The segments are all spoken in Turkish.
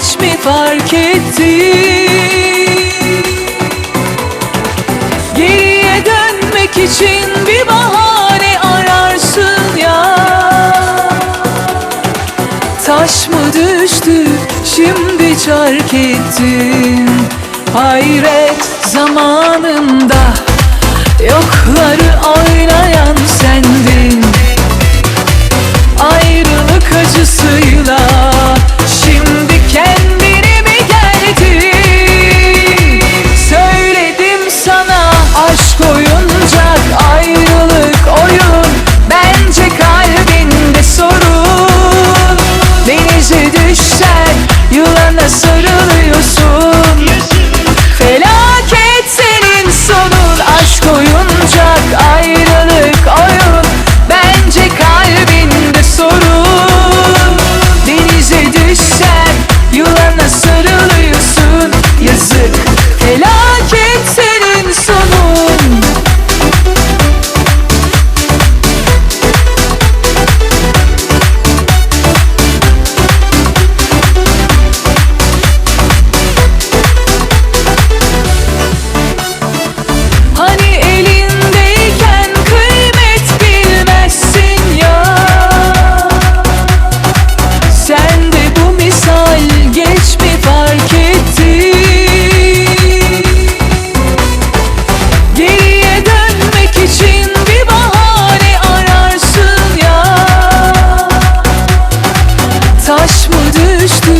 hiç mi fark ettin? Geriye dönmek için bir bahane ararsın ya. Taş mı düştü şimdi çark ettin? Hayret zamanında Yokları oynayan sendin. taş mı düştü?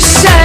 say